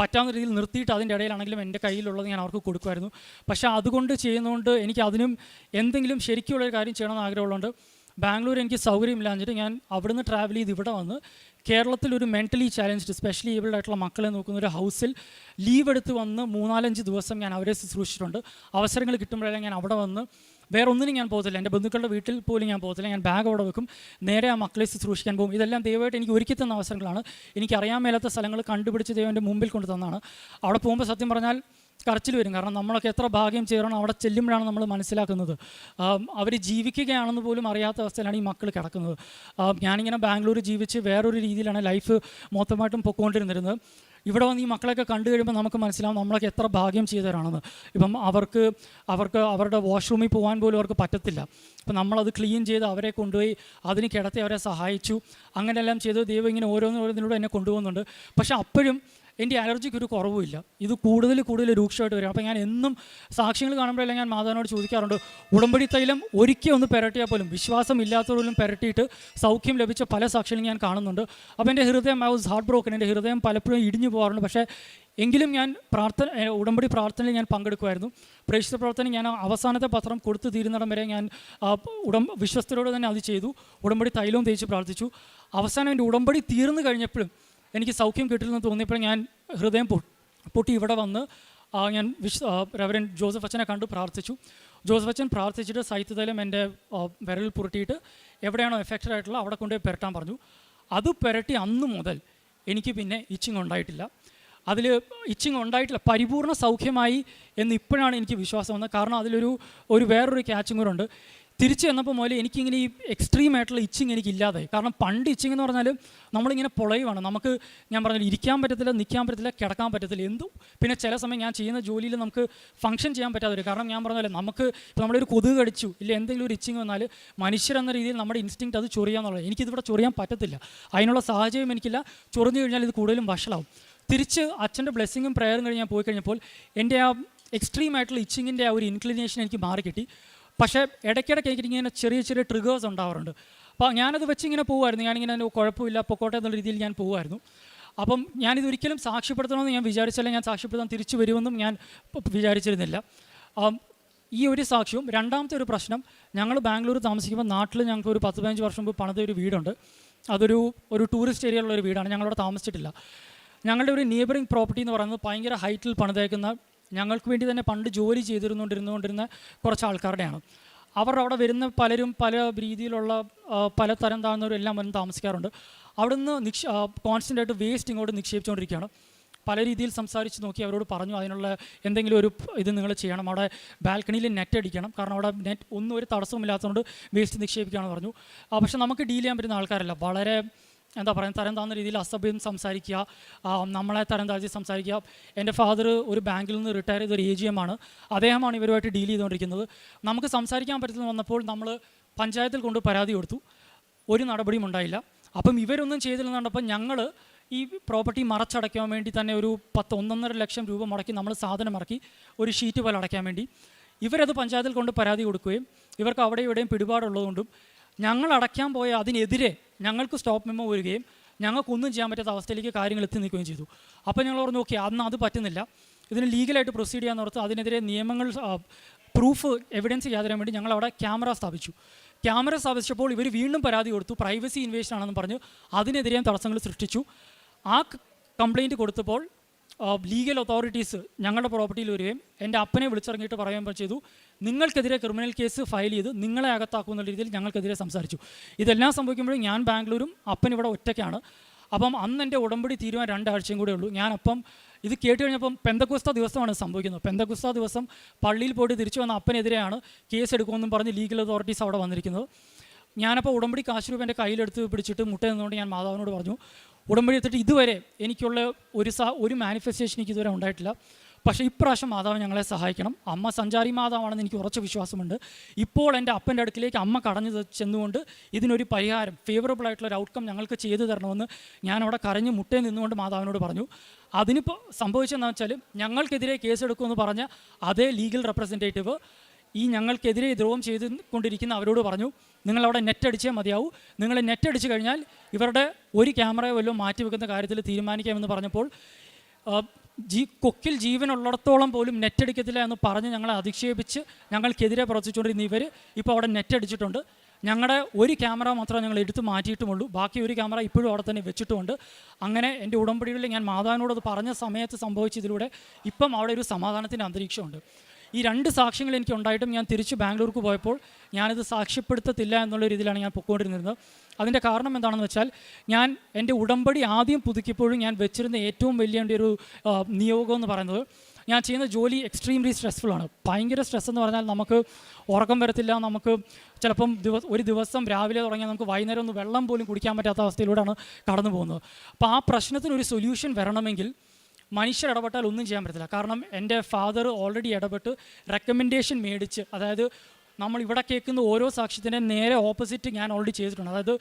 പറ്റാവുന്ന രീതിയിൽ നിർത്തിയിട്ട് അതിന്റെ ഇടയിലാണെങ്കിലും എന്റെ കയ്യിലുള്ളത് ഞാൻ അവർക്ക് കൊടുക്കുമായിരുന്നു. പക്ഷേ അതുകൊണ്ട് ചെയ്യുന്നതുകൊണ്ട് എനിക്ക് അതിനും എന്തെങ്കിലും ശരിക്കുള്ളൊരു കാര്യം ചെയ്യണമെന്ന് ആഗ്രഹമുള്ളതുകൊണ്ട് ബാംഗ്ലൂർ എനിക്ക് സൗകര്യമില്ലാഞ്ഞിട്ട് ഞാൻ അവിടുന്ന് ട്രാവൽ ചെയ്ത് ഇവിടെ വന്ന് കേരളത്തിൽ ഒരു മെന്റലി ചാലഞ്ച്ഡ് സ്പെഷ്യലി ഏബിൾഡ് ആയിട്ടുള്ള മക്കളെ നോക്കുന്ന ഒരു ഹൗസിൽ ലീവ് എടുത്ത് വന്ന് മൂന്നാലഞ്ച് ദിവസം ഞാൻ അവരെ ശുശ്രൂഷിച്ചിട്ടുണ്ട്. അവസരങ്ങൾ കിട്ടുമ്പോഴെല്ലാം ഞാൻ അവിടെ വന്ന് വേറെ ഒന്നിനും ഞാൻ പോകത്തില്ല. എന്റെ ബന്ധുക്കളുടെ വീട്ടിൽ പോലും ഞാൻ പോകത്തില്ല. ഞാൻ ബാഗ് അവിടെ വെക്കും. നേരെ ആ മക്കളെ ശുശ്രൂഷിക്കാൻ പോകും. ഇതെല്ലാം ദൈവമായിട്ട് എനിക്ക് ഒരുക്കി തന്ന അവസരങ്ങളാണ്. എനിക്ക് അറിയാൻ മേലാത്ത സ്ഥലങ്ങൾ കണ്ടുപിടിച്ച് ദൈവം എന്റെ മുമ്പിൽ കൊണ്ട് തന്നാണ്. അവിടെ പോകുമ്പോൾ സത്യം പറഞ്ഞാൽ കരച്ചിൽ വരും. കാരണം നമ്മളൊക്കെ എത്ര ഭാഗ്യം ചെയ്യണം അവിടെ ചെല്ലുമ്പോഴാണ് നമ്മൾ മനസ്സിലാക്കുന്നത്. അവർ ജീവിക്കുകയാണെന്ന് പോലും അറിയാത്ത അവസ്ഥയിലാണ് ഈ മക്കൾ കിടക്കുന്നത്. ഞാനിങ്ങനെ ബാംഗ്ലൂർ ജീവിച്ച് വേറൊരു രീതിയിലാണ് ലൈഫ് മൊത്തമായിട്ടും പൊക്കോണ്ടിരുന്നിരുന്നത്. ഇവിടെ വന്ന് ഈ മക്കളൊക്കെ കണ്ടു കഴിയുമ്പോൾ നമുക്ക് മനസ്സിലാവും നമ്മളൊക്കെ എത്ര ഭാഗ്യം ചെയ്തവരാണെന്ന്. ഇപ്പം അവർക്ക് അവർക്ക് അവരുടെ വാഷ്റൂമിൽ പോകാൻ പോലും അവർക്ക് പറ്റത്തില്ല. അപ്പം നമ്മളത് ക്ലീൻ ചെയ്ത് അവരെ കൊണ്ടുപോയി അതിന് കിടത്തി അവരെ സഹായിച്ചു. അങ്ങനെയെല്ലാം ചെയ്ത് ദൈവം ഇങ്ങനെ ഓരോന്നോരോന്നിലൂടെ എന്നെ കൊണ്ടുപോകുന്നുണ്ട്. പക്ഷേ അപ്പോഴും എന്റെ അലർജിക്ക് ഒരു കുറവുമില്ല. ഇത് കൂടുതൽ കൂടുതൽ രൂക്ഷമായിട്ട് വരും. അപ്പോൾ ഞാൻ എന്നും സാക്ഷ്യങ്ങൾ കാണുമ്പോഴെല്ലാം ഞാൻ മാതാവിനോട് ചോദിക്കാറുണ്ട് ഉടമ്പടി തൈലം ഒരിക്കൽ ഒന്ന് പെരട്ടിയാൽ പോലും വിശ്വാസം ഇല്ലാത്തവരും പെരട്ടിയിട്ട് സൗഖ്യം ലഭിച്ച പല സാക്ഷ്യങ്ങളും ഞാൻ കാണുന്നുണ്ട്. അപ്പോൾ എന്റെ ഹൃദയം ഐ വാസ് ഹാർട്ട് ബ്രോക്കൻ എന്റെ ഹൃദയം പലപ്പോഴും ഇടിഞ്ഞു പോകാറുണ്ട്. പക്ഷേ എങ്കിലും ഞാൻ പ്രാർത്ഥന ഉടമ്പടി പ്രാർത്ഥനയിൽ ഞാൻ പങ്കെടുക്കുമായിരുന്നു. പ്രേക്ഷിത പ്രവർത്തനം ഞാൻ അവസാനത്തെ പത്രം കൊടുത്തു തീരുന്നിടം വരെ ഞാൻ ഉടം വിശ്വസ്തരോട് തന്നെ അത് ചെയ്തു. ഉടമ്പടി തൈലവും തേച്ച് പ്രാർത്ഥിച്ചു. അവസാനം എന്റെ ഉടമ്പടി തീർന്നു കഴിഞ്ഞപ്പോഴും എനിക്ക് സൗഖ്യം കിട്ടില്ലെന്ന് തോന്നിയപ്പോൾ ഞാൻ ഹൃദയം പൊട്ടി ഇവിടെ വന്ന് ഞാൻ വിശ് റവരൻ ജോസഫ് അച്ഛനെ കണ്ടു പ്രാർത്ഥിച്ചു. ജോസഫ് അച്ഛൻ പ്രാർത്ഥിച്ചിട്ട് സൈത്യതലം എന്റെ വിരൽ പുരട്ടിയിട്ട് എവിടെയാണോ എഫക്റ്റഡ് ആയിട്ടുള്ളത് അവിടെ കൊണ്ടുപോയി പുരട്ടാൻ പറഞ്ഞു. അത് പുരട്ടി അന്ന് മുതൽ എനിക്ക് പിന്നെ ഇച്ചിങ് ഉണ്ടായിട്ടില്ല. അതിൽ ഇച്ചിങ് ഉണ്ടായിട്ടില്ല പരിപൂർണ സൗഖ്യമായി എന്ന് ഇപ്പോഴാണ് എനിക്ക് വിശ്വാസം വന്നത്. കാരണം അതിലൊരു ഒരു വേറൊരു ക്യാച്ചും കൂടെ ഉണ്ട്. തിരിച്ച് വന്നപ്പോൾ മുതൽ എനിക്കിങ്ങനെ ഈ എക്സ്ട്രീം ആയിട്ടുള്ള ഇച്ചിങ് എനിക്ക് കാരണം പണ്ട് ഇച്ചിങ് എന്ന് പറഞ്ഞാൽ നമ്മളിങ്ങനെ പൊളയുവാണ്. നമുക്ക് ഞാൻ പറഞ്ഞില്ല ഇരിക്കാൻ പറ്റത്തില്ല നിൽക്കാൻ പറ്റത്തില്ല കിടക്കാൻ പറ്റത്തില്ല എന്തും. പിന്നെ ചില സമയം ഞാൻ ചെയ്യുന്ന ജോലിയിൽ നമുക്ക് ഫംഗ്ഷൻ ചെയ്യാൻ പറ്റാതെ വരും. കാരണം ഞാൻ പറഞ്ഞ നമുക്ക് ഇപ്പോൾ നമ്മളൊരു കൊതുക് കടിച്ചു ഇല്ല എന്തെങ്കിലും ഒരു ഇച്ചിങ് വന്നാൽ മനുഷ്യരെന്ന രീതിയിൽ നമ്മുടെ ഇൻസ്റ്റിങ്ക്റ്റ് അത് ചൊറിയാന്നുള്ളത് എനിക്കിതിവിടെ ചൊറിയാൻ പറ്റത്തില്ല. അതിനുള്ള സാഹചര്യം എനിക്കില്ല. ചൊറിഞ്ഞു കഴിഞ്ഞാൽ ഇത് കൂടുതലും വഷളാവും. തിരിച്ച് അച്ഛന്റെ ബ്ലെസ്സിങ്ങും പ്രയറും കഴിഞ്ഞ് ഞാൻ പോയി കഴിഞ്ഞപ്പോൾ എന്റെ ആ എക്സ്ട്രീം ആയിട്ടുള്ള ഇച്ചിങ്ങിന്റെ ആ ഒരു ഇൻക്ലിനേഷൻ എനിക്ക് മാറി കിട്ടി പക്ഷേ ഇടയ്ക്കിടയ്ക്ക് എനിക്ക് ഇങ്ങനെ ചെറിയ ചെറിയ ട്രിഗേഴ്സ് ഉണ്ടാവാറുണ്ട്. അപ്പോൾ ഞാനത് വെച്ച് ഇങ്ങനെ പോകുമായിരുന്നു ഞാനിങ്ങനെ കുഴപ്പമില്ല പൊക്കോട്ടെ എന്നുള്ള രീതിയിൽ ഞാൻ പോകുമായിരുന്നു അപ്പം ഞാനിതൊരിക്കലും സാക്ഷ്യപ്പെടുത്തണമെന്ന് ഞാൻ വിചാരിച്ചല്ല. ഞാൻ സാക്ഷ്യപ്പെടുത്താൻ തിരിച്ചു വരുമെന്നും ഞാൻ വിചാരിച്ചിരുന്നില്ല. ഈ ഒരു സാക്ഷ്യവും രണ്ടാമത്തെ ഒരു പ്രശ്നം ഞങ്ങൾ ബാംഗ്ലൂർ താമസിക്കുമ്പോൾ നാട്ടിൽ ഞങ്ങൾക്ക് ഒരു പത്ത് പതിനഞ്ച് വർഷം മുമ്പ് പണിത ഒരു വീടുണ്ട്. അതൊരു ഒരു ടൂറിസ്റ്റ് ഏരിയയിലുള്ള ഒരു വീടാണ്. ഞങ്ങളവിടെ താമസിച്ചിട്ടില്ല. ഞങ്ങളുടെ ഒരു നിയബറിംഗ് പ്രോപ്പർട്ടി എന്ന് പറയുന്നത് ഭയങ്കര ഹൈറ്റിൽ പണിതേക്കുന്ന ഞങ്ങൾക്ക് വേണ്ടി തന്നെ പണ്ട് ജോലി ചെയ്തിരുന്നുകൊണ്ടിരുന്നുകൊണ്ടിരുന്ന കുറച്ച് ആൾക്കാരുടെയാണ്. അവർ അവിടെ വരുന്ന പലരും പല രീതിയിലുള്ള പല തരം താഴ്ന്നവരും എല്ലാം വന്ന് താമസിക്കാറുണ്ട്. അവിടുന്ന് നിക്ഷ കോൺസ്റ്റന്റ് ആയിട്ട് വേസ്റ്റ് ഇങ്ങോട്ട് നിക്ഷേപിച്ചുകൊണ്ടിരിക്കുകയാണ്. പല രീതിയിൽ സംസാരിച്ച് നോക്കി അവരോട് പറഞ്ഞു അതിനുള്ള എന്തെങ്കിലും ഒരു ഇത് നിങ്ങൾ ചെയ്യണം. അവിടെ ബാൽക്കണിയിൽ നെറ്റ് അടിക്കണം. കാരണം അവിടെ നെറ്റ് ഒന്നും ഒരു തടസ്സമില്ലാത്തതുകൊണ്ട് വേസ്റ്റ് നിക്ഷേപിക്കുകയാണെന്ന് പറഞ്ഞു. പക്ഷെ നമുക്ക് ഡീൽ ചെയ്യാൻ പറ്റുന്ന ആൾക്കാരല്ല. വളരെ എന്താ പറയുക തരം താഴ്ന്ന രീതിയിൽ അസഭ്യം സംസാരിക്കുക നമ്മളെ തരം താഴ്ത്തി സംസാരിക്കുക. എന്റെ ഫാദർ ഒരു ബാങ്കിൽ നിന്ന് റിട്ടയർ ചെയ്ത ഒരു എ ജി എം ആണ്. അദ്ദേഹമാണ് ഇവരുമായിട്ട് ഡീൽ ചെയ്തുകൊണ്ടിരിക്കുന്നത്. നമുക്ക് സംസാരിക്കാൻ പറ്റുന്ന വന്നപ്പോൾ നമ്മൾ പഞ്ചായത്തിൽ കൊണ്ട് പരാതി കൊടുത്തു. ഒരു നടപടിയും ഉണ്ടായില്ല. അപ്പം ഇവരൊന്നും ചെയ്തില്ലെന്ന് കണ്ടപ്പോൾ ഞങ്ങൾ ഈ പ്രോപ്പർട്ടി മറച്ചടയ്ക്കാൻ വേണ്ടി തന്നെ ഒരു പത്ത് ഒന്നൊന്നര ലക്ഷം രൂപ മുടക്കി നമ്മൾ സാധനം ഇറക്കി ഒരു ഷീറ്റ് പോലെ അടയ്ക്കാൻ വേണ്ടി. ഇവരത് പഞ്ചായത്തിൽ കൊണ്ട് പരാതി കൊടുക്കുകയും ഇവർക്ക് അവിടെ ഇവിടെയും പിടിപാടുള്ളതുകൊണ്ടും ഞങ്ങൾ അടയ്ക്കാൻ പോയ അതിനെതിരെ ഞങ്ങൾക്ക് സ്റ്റോപ്പ് മെമ്മോ വരികയും ഞങ്ങൾക്കൊന്നും ചെയ്യാൻ പറ്റാത്ത അവസ്ഥയിലേക്ക് കാര്യങ്ങൾ എത്തി നിൽക്കുകയും ചെയ്തു. അപ്പോൾ ഞങ്ങൾ പറഞ്ഞു ഓക്കെ അന്ന് അത് പറ്റുന്നില്ല. ഇതിന് ലീഗലായിട്ട് പ്രൊസീഡ് ചെയ്യാൻ ഓർത്ത് അതിനെതിരെ നിയമങ്ങൾ പ്രൂഫ് എവിഡൻസ് ചെയ്യാതിരാൻ വേണ്ടി ഞങ്ങൾ അവിടെ ക്യാമറ സ്ഥാപിച്ചു. ക്യാമറ സ്ഥാപിച്ചപ്പോൾ ഇവർ വീണ്ടും പരാതി കൊടുത്തു. പ്രൈവസി ഇൻവേഷൻ ആണെന്ന് പറഞ്ഞു അതിനെതിരെയും തടസ്സങ്ങൾ സൃഷ്ടിച്ചു. ആ കംപ്ലൈന്റ് കൊടുത്തപ്പോൾ ലീഗൽ അതോറിറ്റീസ് ഞങ്ങളുടെ പ്രോപ്പർട്ടിയിൽ വരികയും എന്റെ അപ്പനെ വിളിച്ചിറങ്ങിയിട്ട് പറയുമ്പോൾ ചെയ്തു. നിങ്ങൾക്കെതിരെ ക്രിമിനൽ കേസ് ഫയൽ ചെയ്ത് നിങ്ങളെ അകത്താക്കുന്ന രീതിയിൽ ഞങ്ങൾക്കെതിരെ സംസാരിച്ചു. ഇതെല്ലാം സംഭവിക്കുമ്പോഴും ഞാൻ ബാംഗ്ലൂരും അപ്പൻ ഇവിടെ ഒറ്റയ്ക്കാണ്. അപ്പം അന്ന് എന്റെ ഉടമ്പടി തീരുമാനം രണ്ടാഴ്ചയും കൂടെ ഉള്ളൂ. ഞാനപ്പം ഇത് കേട്ട് കഴിഞ്ഞപ്പം പെന്തക്കുസ്ത ദിവസമാണ് സംഭവിക്കുന്നത്. പെന്തക്കുസ്ത ദിവസം പള്ളിയിൽ പോയിട്ട് തിരിച്ചു വന്ന അപ്പനെതിരെയാണ് കേസ് എടുക്കുമെന്നും പറഞ്ഞ് ലീഗൽ അതോറിറ്റീസ് അവിടെ വന്നിരിക്കുന്നത്. ഞാനപ്പോൾ ഉടമ്പടി കാശ് രൂപ എന്റെ കയ്യിലെടുത്ത് പിടിച്ചിട്ട് മുട്ട നിന്നുകൊണ്ട് ഞാൻ മാതാവിനോട് പറഞ്ഞു ഉടമ്പടി എടുത്തിട്ട് ഇതുവരെ എനിക്കുള്ള ഒരു സഹ ഒരു മാനിഫെസ്റ്റേഷൻ എനിക്ക് ഇതുവരെ ഉണ്ടായിട്ടില്ല. പക്ഷേ ഇപ്രാവശ്യം മാതാവ് ഞങ്ങളെ സഹായിക്കണം. അമ്മ സഞ്ചാരി മാതാവാണെന്ന് എനിക്ക് ഉറച്ച വിശ്വാസമുണ്ട്. ഇപ്പോൾ എന്റെ അപ്പന്റെ അടുക്കിലേക്ക് അമ്മ കടഞ്ഞു ചെന്നുകൊണ്ട് ഇതിനൊരു പരിഹാരം ഫേവറബിൾ ആയിട്ടുള്ള ഒരു ഔട്ട്കം ഞങ്ങൾക്ക് ചെയ്തു തരണമെന്ന് ഞാൻ അവിടെ കരഞ്ഞ് മുട്ടേ നിന്നുകൊണ്ട് മാതാവിനോട് പറഞ്ഞു. അതിനിപ്പോൾ സംഭവിച്ചതെന്ന് വെച്ചാൽ ഞങ്ങൾക്കെതിരെ കേസെടുക്കുമെന്ന് പറഞ്ഞ അതേ ലീഗൽ റെപ്രസെന്റേറ്റീവ് ഈ ഞങ്ങൾക്കെതിരെ ദ്രോഹം ചെയ്ത് കൊണ്ടിരിക്കുന്ന അവരോട് പറഞ്ഞു നിങ്ങളവിടെ നെറ്റ് അടിച്ചേ മതിയാവൂ. നിങ്ങൾ നെറ്റ് അടിച്ചു കഴിഞ്ഞാൽ ഇവരുടെ ഒരു ക്യാമറയോ വല്ലതും മാറ്റി വെക്കുന്ന കാര്യത്തിൽ തീരുമാനിക്കാമെന്ന് പറഞ്ഞപ്പോൾ ജീ കൊക്കിൽ ജീവനുള്ളിടത്തോളം പോലും നെറ്റ് അടിക്കത്തില്ല എന്ന് പറഞ്ഞ് ഞങ്ങളെ അധിക്ഷേപിച്ച് ഞങ്ങൾക്കെതിരെ പ്രവർത്തിച്ചുകൊണ്ടിരുന്ന ഇവർ ഇപ്പോൾ അവിടെ നെറ്റ് അടിച്ചിട്ടുണ്ട് ഞങ്ങളുടെ ഒരു ക്യാമറ മാത്രമേ ഞങ്ങൾ എടുത്ത് മാറ്റിയിട്ടുമുള്ളൂ. ബാക്കി ഒരു ക്യാമറ ഇപ്പോഴും അവിടെ തന്നെ വെച്ചിട്ടുമുണ്ട്. അങ്ങനെ എന്റെ ഉടമ്പടികളിൽ ഞാൻ മാതാവിനോട് അത് പറഞ്ഞ സമയത്ത് സംഭവിച്ചതിലൂടെ ഇപ്പം അവിടെ ഒരു സമാധാനത്തിന്റെ അന്തരീക്ഷമുണ്ട്. ഈ രണ്ട് സാക്ഷ്യങ്ങൾ എനിക്ക് ഉണ്ടായിട്ടും ഞാൻ തിരിച്ച് ബാംഗ്ലൂർക്ക് പോയപ്പോൾ ഞാനിത് സാക്ഷ്യപ്പെടുത്തത്തില്ല എന്നുള്ള രീതിയിലാണ് ഞാൻ പൊയ്ക്കൊണ്ടിരുന്നത് അതിന്റെ കാരണം എന്താണെന്ന് വെച്ചാൽ ഞാൻ എന്റെ ഉടമ്പടി ആദ്യം പുതുക്കിയപ്പോഴും ഞാൻ വെച്ചിരുന്ന ഏറ്റവും വലിയ ഒരു നിയോഗം എന്ന് പറയുന്നത് ഞാൻ ചെയ്യുന്ന ജോലി എക്സ്ട്രീംലി സ്ട്രെസ്ഫുൾ ആണ്. ഭയങ്കര സ്ട്രെസ് എന്ന് പറഞ്ഞാൽ നമുക്ക് ഉറക്കം വരത്തില്ല നമുക്ക് ചിലപ്പം ദിവസ ഒരു ദിവസം രാവിലെ തുടങ്ങിയാൽ നമുക്ക് വൈകുന്നേരം ഒന്ന് വെള്ളം പോലും കുടിക്കാൻ പറ്റാത്ത അവസ്ഥയിലൂടെയാണ് കടന്നു പോകുന്നത് അപ്പോൾ ആ പ്രശ്നത്തിനൊരു സൊല്യൂഷൻ വരണമെങ്കിൽ മനുഷ്യർ ഇടപെട്ടാൽ ഒന്നും ചെയ്യാൻ പറ്റത്തില്ല. കാരണം എന്റെ ഫാദർ ഓൾറെഡി ഇടപെട്ട് റെക്കമെൻഡേഷൻ മേടിച്ച് അതായത് നമ്മൾ ഇവിടെ കേൾക്കുന്ന ഓരോ സാക്ഷ്യത്തിന്റെ നേരെ ഓപ്പോസിറ്റ് ഞാൻ ഓൾറെഡി ചെയ്തിട്ടുണ്ട്. അതായത്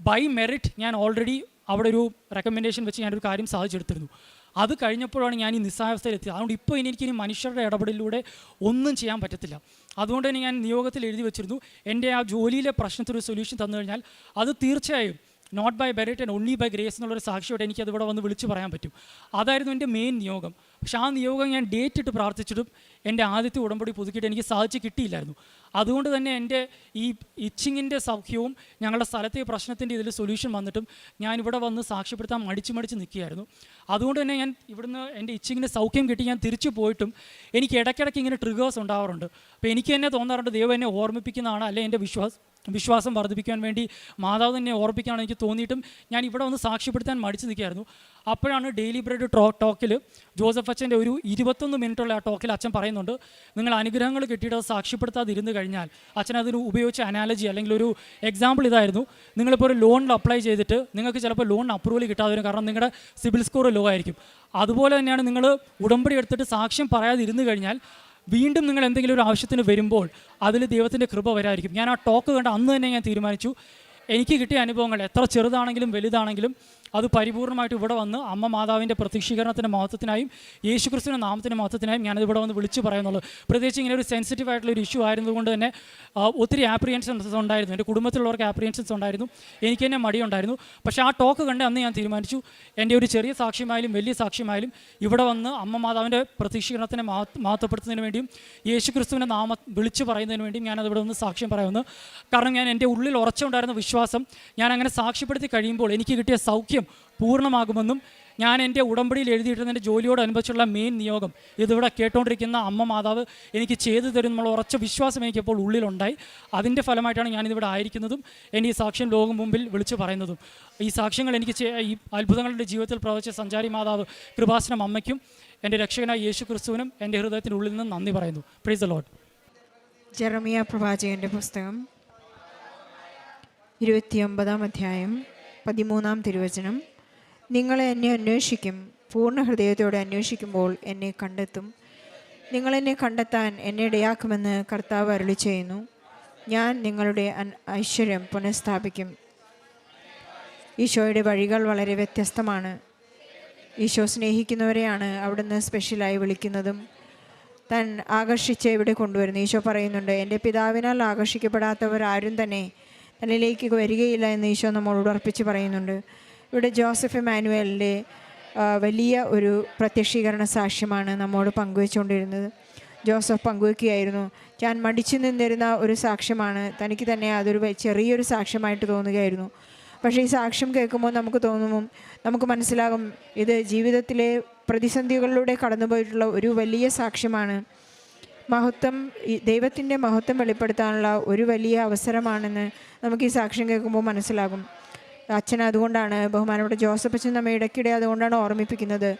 ബൈ മെറിറ്റ് ഞാൻ ഓൾറെഡി അവിടെ ഒരു റെക്കമെൻഡേഷൻ വെച്ച് ഞാനൊരു കാര്യം സാധിച്ചെടുത്തിരുന്നു. അത് കഴിഞ്ഞപ്പോഴാണ് ഞാൻ ഈ നിസ്സാവസ്ഥയിൽ എത്തിയത് അതുകൊണ്ട് ഇപ്പോൾ ഇനി എനിക്കിനി മനുഷ്യരുടെ ഇടപെടലിലൂടെ ഒന്നും ചെയ്യാൻ പറ്റത്തില്ല. അതുകൊണ്ട് തന്നെ ഞാൻ നിയോഗത്തിൽ എഴുതി വെച്ചിരുന്നു എന്റെ ആ ജോലിയിലെ പ്രശ്നത്തിനൊരു സൊല്യൂഷൻ തന്നു കഴിഞ്ഞാൽ അത് തീർച്ചയായും not by merit and only by grace എന്നുള്ളൊരു സാക്ഷിയോടെ എനിക്ക് അതിവിടെ വന്ന് വിളിച്ച് പറയാൻ പറ്റും. അതായിരുന്നു എന്റെ മെയിൻ നിയോഗം. പക്ഷെ ആ നിയോഗം ഞാൻ ഡേറ്റ് ഇട്ട് പ്രാർത്ഥിച്ചിട്ടും എന്റെ ആദ്യത്തെ ഉടമ്പടി പുതുക്കിയിട്ട് എനിക്ക് സാധിച്ച് കിട്ടിയില്ലായിരുന്നു. അതുകൊണ്ട് തന്നെ എന്റെ ഈ ഇച്ചിങ്ങിന്റെ സൗഖ്യവും ഞങ്ങളുടെ സ്ഥലത്തെ പ്രശ്നത്തിന്റെ ഇതിൽ സൊല്യൂഷൻ വന്നിട്ടും ഞാൻ ഇവിടെ വന്ന് സാക്ഷ്യപ്പെടുത്താൻ മടിച്ച് മടിച്ച് നിൽക്കുകയായിരുന്നു. അതുകൊണ്ട് തന്നെ ഞാൻ ഇവിടുന്ന് എന്റെ ഇച്ചിങ്ങിന്റെ സൗഖ്യം കിട്ടി ഞാൻ തിരിച്ചു പോയിട്ടും എനിക്ക് ഇടയ്ക്കിടയ്ക്ക് ഇങ്ങനെ ട്രിഗേഴ്സ് ഉണ്ടാവാറുണ്ട്. അപ്പോൾ എനിക്ക് തന്നെ തോന്നാറുണ്ട് ദൈവം എന്നെ ഓർമ്മിപ്പിക്കുന്നതാണ് അല്ലെ എന്റെ വിശ്വാസം? വിശ്വാസം വർദ്ധിപ്പിക്കാൻ വേണ്ടി മാതാവ് തന്നെ ഓർപ്പിക്കുകയാണ് എനിക്ക് തോന്നിയിട്ടും ഞാൻ ഇവിടെ വന്ന് സാക്ഷ്യപ്പെടുത്താൻ മടിച്ചു നിൽക്കുകയായിരുന്നു. അപ്പോഴാണ് ഡെയിലി ബ്രെഡ് ടോ ടോക്കിൽ ജോസഫ് അച്ഛന്റെ ഒരു ഇരുപത്തൊന്ന് മിനിറ്റുള്ള ആ ടോക്കിൽ അച്ഛൻ പറയുന്നുണ്ട് നിങ്ങൾ അനുഗ്രഹങ്ങൾ കിട്ടിയിട്ട് അത് സാക്ഷ്യപ്പെടുത്താതിരുന്നു കഴിഞ്ഞാൽ അച്ഛൻ അതിന് ഉപയോഗിച്ച അനാലജി അല്ലെങ്കിൽ ഒരു എക്സാമ്പിൾ ഇതായിരുന്നു. നിങ്ങളിപ്പോൾ ഒരു ലോണിൽ അപ്ലൈ ചെയ്തിട്ട് നിങ്ങൾക്ക് ചിലപ്പോൾ ലോൺ അപ്രൂവൽ കിട്ടാതെ വരും. കാരണം നിങ്ങളുടെ സിബിൽ സ്കോർ ലോ ആയിരിക്കും. അതുപോലെ തന്നെയാണ് നിങ്ങൾ ഉടമ്പടി എടുത്തിട്ട് സാക്ഷ്യം പറയാതിരുന്നു കഴിഞ്ഞാൽ വീണ്ടും നിങ്ങൾ എന്തെങ്കിലും ഒരു ആവശ്യത്തിന് വരുമ്പോൾ അതിൽ ദൈവത്തിന്റെ കൃപ വരായിരിക്കും ഞാൻ ആ ടോക്ക് കണ്ട അന്ന് തന്നെ ഞാൻ തീരുമാനിച്ചു. എനിക്ക് കിട്ടിയ അനുഭവങ്ങൾ എത്ര ചെറുതാണെങ്കിലും വലുതാണെങ്കിലും അത് പരിപൂർണമായിട്ട് ഇവിടെ വന്ന് അമ്മ മാതാവിന്റെ പ്രത്യക്ഷീകരണത്തിന്റെ മഹത്വത്തിനായും യേശുക്രിസ്തുവിന്റെ നാമത്തിന്റെ മഹത്വത്തിനായും ഞാനത് ഇവിടെ വന്ന് വിളിച്ച് പറയുന്നുള്ളൂ. പ്രത്യേകിച്ച് ഇങ്ങനെ ഒരു സെൻസിറ്റീവ് ആയിട്ടുള്ള ഒരു ഇഷ്യൂ ആയിരുന്നതുകൊണ്ട് തന്നെ ഒത്തിരി ആപ്രിയൻഷൻസ് ഉണ്ടായിരുന്നു. എന്റെ കുടുംബത്തിലുള്ളവർക്ക് ആപ്രിയൻഷൻസ് ഉണ്ടായിരുന്നു. എനിക്ക് തന്നെ മടിയുണ്ടായിരുന്നു. പക്ഷേ ആ ടോക്ക് കണ്ട് അന്ന് ഞാൻ തീരുമാനിച്ചു. എന്റെ ഒരു ചെറിയ സാക്ഷ്യമായാലും വലിയ സാക്ഷ്യമായാലും ഇവിടെ വന്ന് അമ്മ മാതാവിന്റെ പ്രത്യക്ഷീകരണത്തിനെ മഹത്വ- മഹത്വപ്പെടുത്തുന്നതിന് വേണ്ടിയും യേശുക്രിസ്തുവിന്റെ നാമ വിളിച്ചു പറയുന്നതിന് വേണ്ടിയും ഞാനത് ഇവിടെ വന്ന് സാക്ഷ്യം പറയുന്നു. കാരണം ഞാൻ എന്റെ ഉള്ളിൽ ഉറച്ചുണ്ടായിരുന്ന വിശ്വാസം ഞാൻ അങ്ങനെ സാക്ഷ്യപ്പെടുത്തി കഴിയുമ്പോൾ എനിക്ക് കിട്ടിയ സൗഖ്യം പൂർണമാകുമെന്നും ഞാൻ എന്റെ ഉടമ്പടിയിൽ എഴുതിയിട്ടിരുന്ന എന്റെ ജോലിയോടനുബന്ധിച്ചുള്ള മെയിൻ നിയോഗം ഇതിവിടെ കേട്ടുകൊണ്ടിരിക്കുന്ന അമ്മ മാതാവ് എനിക്ക് ചെയ്തു തരുന്നുള്ള ഉറച്ച വിശ്വാസം എനിക്കിപ്പോൾ ഉള്ളിലുണ്ടായി. അതിന്റെ ഫലമായിട്ടാണ് ഞാനിതിവിടെ ആയിരിക്കുന്നതും എന്റെ ഈ സാക്ഷ്യം ലോകം മുമ്പിൽ വിളിച്ചു പറയുന്നതും. ഈ സാക്ഷ്യങ്ങൾ എനിക്ക് ഈ അത്ഭുതങ്ങളുടെ ജീവിതത്തിൽ പ്രവചിച്ച സഞ്ചാരി മാതാവ് കൃപാസനം അമ്മയ്ക്കും എന്റെ രക്ഷകനായ യേശു ക്രിസ്തുവിനും എന്റെ ഹൃദയത്തിന്റെ ഉള്ളിൽ നിന്ന് നന്ദി പറയുന്നു. ദ ലോഡ് ജെറമിയ പ്രവാചകന്റെ പുസ്തകം ഇരുപത്തിയൊമ്പതാം അധ്യായം. പതിമൂന്നാം തിരുവചനം. നിങ്ങളെ എന്നെ അന്വേഷിക്കും. പൂർണ ഹൃദയത്തോടെ അന്വേഷിക്കുമ്പോൾ എന്നെ കണ്ടെത്തും. നിങ്ങൾ എന്നെ കണ്ടെത്താൻ എന്നെ ഇടയാക്കുമെന്ന് കർത്താവ് അരുളി ചെയ്യുന്നു. ഞാൻ നിങ്ങളുടെ ഐശ്വര്യം പുനഃസ്ഥാപിക്കും. ഈശോയുടെ വഴികൾ വളരെ വ്യത്യസ്തമാണ്. ഈശോ സ്നേഹിക്കുന്നവരെയാണ് അവിടുന്ന് സ്പെഷ്യലായി വിളിക്കുന്നതും. താൻ ആകർഷിച്ച് ഇവിടെ കൊണ്ടുവരുന്നു. ഈശോ പറയുന്നുണ്ട് എന്റെ പിതാവിനാൽ ആകർഷിക്കപ്പെടാത്തവർ ആരും തന്നെ തന്നിലേക്ക് വരികയില്ല എന്ന് ഈശോ നമ്മളോട് ഉറപ്പിച്ച് പറയുന്നുണ്ട്. ഇവിടെ ജോസഫ് എമാനുവലിന്റെ ആ, വലിയ ഒരു പ്രത്യക്ഷീകരണ സാക്ഷ്യമാണ് നമ്മോട് പങ്കുവെച്ചുകൊണ്ടിരുന്നത്. ജോസഫ് പങ്കുവെക്കുകയായിരുന്നു. ഞാൻ മടിച്ചു നിന്നിരുന്ന ഒരു സാക്ഷ്യമാണ്. തനിക്ക് തന്നെ അതൊരു ചെറിയൊരു സാക്ഷ്യമായിട്ട് തോന്നുകയായിരുന്നു. പക്ഷേ ഈ സാക്ഷ്യം കേൾക്കുമ്പോൾ നമുക്ക് തോന്നും നമുക്ക് മനസ്സിലാകും ഇത് ജീവിതത്തിലെ പ്രതിസന്ധികളിലൂടെ കടന്നുപോയിട്ടുള്ള ഒരു വലിയ സാക്ഷ്യമാണ്. മഹത്വം ദൈവത്തിന്റെ മഹത്വം വെളിപ്പെടുത്താനുള്ള ഒരു വലിയ അവസരമാണെന്ന് നമുക്ക് ഈ സാക്ഷ്യം കേൾക്കുമ്പോൾ മനസ്സിലാകും. അച്ഛൻ അതുകൊണ്ടാണ് ബഹുമാനപ്പെട്ട ജോസഫ് അച്ഛൻ നമ്മെ ഇടയ്ക്കിടെ അതുകൊണ്ടാണ് ഓർമ്മിപ്പിക്കുന്നത്.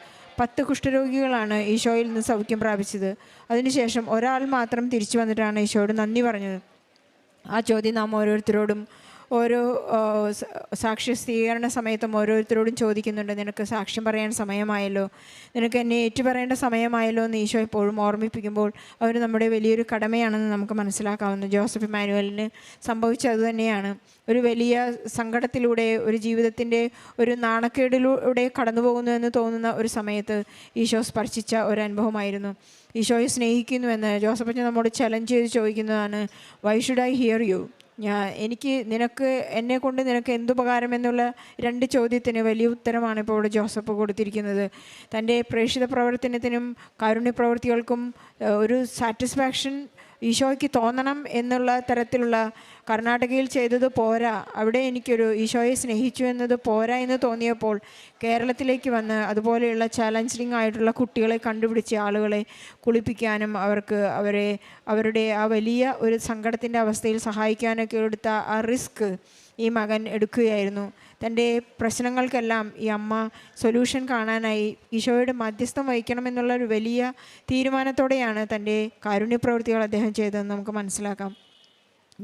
പത്ത് കുഷ്ഠരോഗികളാണ് ഈശോയിൽ നിന്ന് സൗഖ്യം പ്രാപിച്ചത്. അതിനുശേഷം ഒരാൾ മാത്രം തിരിച്ചു വന്നിട്ടാണ് ഈശോയോട് നന്ദി പറഞ്ഞത്. ആ ചോദ്യം നാം ഓരോരുത്തരോടും ഓരോ സാക്ഷ്യ സ്ഥിരീകരണ സമയത്തും ഓരോരുത്തരോടും ചോദിക്കുന്നുണ്ട് നിനക്ക് സാക്ഷ്യം പറയാൻ സമയമായല്ലോ? നിനക്ക് എന്നെ ഏറ്റുപറയേണ്ട സമയമായല്ലോ? എന്ന് ഈശോ എപ്പോഴും ഓർമ്മിപ്പിക്കുമ്പോൾ അവർ നമ്മുടെ വലിയൊരു കടമയാണെന്ന് നമുക്ക് മനസ്സിലാക്കാവുന്നു. ജോസഫ് ഇമാനുവലിന് സംഭവിച്ചത് തന്നെയാണ്. ഒരു വലിയ സങ്കടത്തിലൂടെ ഒരു ജീവിതത്തിന്റെ ഒരു നാണക്കേടിലൂടെ കടന്നു പോകുന്നു എന്ന് തോന്നുന്ന ഒരു സമയത്ത് ഈശോ സ്പർശിച്ച ഒരു അനുഭവമായിരുന്നു ഈശോയെ സ്നേഹിക്കുന്നുവെന്ന് ജോസഫ് നമ്മോട് ചലഞ്ച് ചെയ്ത് ചോദിക്കുന്നതാണ് why should I hear you ഞാൻ എനിക്ക് നിനക്ക് എന്നെ കൊണ്ട് നിനക്ക് എന്തുപകാരം എന്നുള്ള രണ്ട് ചോദ്യത്തിന് വലിയ ഉത്തരമാണ് ഇപ്പോൾ ഇവിടെ ജോസഫ് കൊടുത്തിരിക്കുന്നത്. തന്റെ പ്രേക്ഷിത പ്രവർത്തനത്തിനും കാരുണ്യ പ്രവൃത്തികൾക്കും ഒരു സാറ്റിസ്ഫാക്ഷൻ ഈശോയ്ക്ക് തോന്നണം എന്നുള്ള തരത്തിലുള്ള കർണാടകയിൽ ചെയ്തത് പോരാ. അവിടെ എനിക്കൊരു ഈശോയെ സ്നേഹിച്ചു എന്നത് പോരാ എന്ന് തോന്നിയപ്പോൾ കേരളത്തിലേക്ക് വന്ന് അതുപോലെയുള്ള ചലഞ്ചിങ് ആയിട്ടുള്ള കുട്ടികളെ കണ്ടുപിടിച്ച് ആളുകളെ കുളിപ്പിക്കാനും അവർക്ക് അവരെ അവരുടെ ആ വലിയ ഒരു സങ്കടത്തിന്റെ അവസ്ഥയിൽ സഹായിക്കാനൊക്കെ എടുത്ത ആ റിസ്ക് ഈ മകൻ എടുക്കുകയായിരുന്നു. തന്റെ പ്രശ്നങ്ങൾക്കെല്ലാം ഈ അമ്മ സൊല്യൂഷൻ കാണാനായി ഈശോയുടെ മധ്യസ്ഥം വഹിക്കണമെന്നുള്ള ഒരു വലിയ തീരുമാനത്തോടെയാണ് തന്റെ കാരുണ്യ പ്രവൃത്തികൾ അദ്ദേഹം ചെയ്തതെന്ന് നമുക്ക് മനസ്സിലാക്കാം.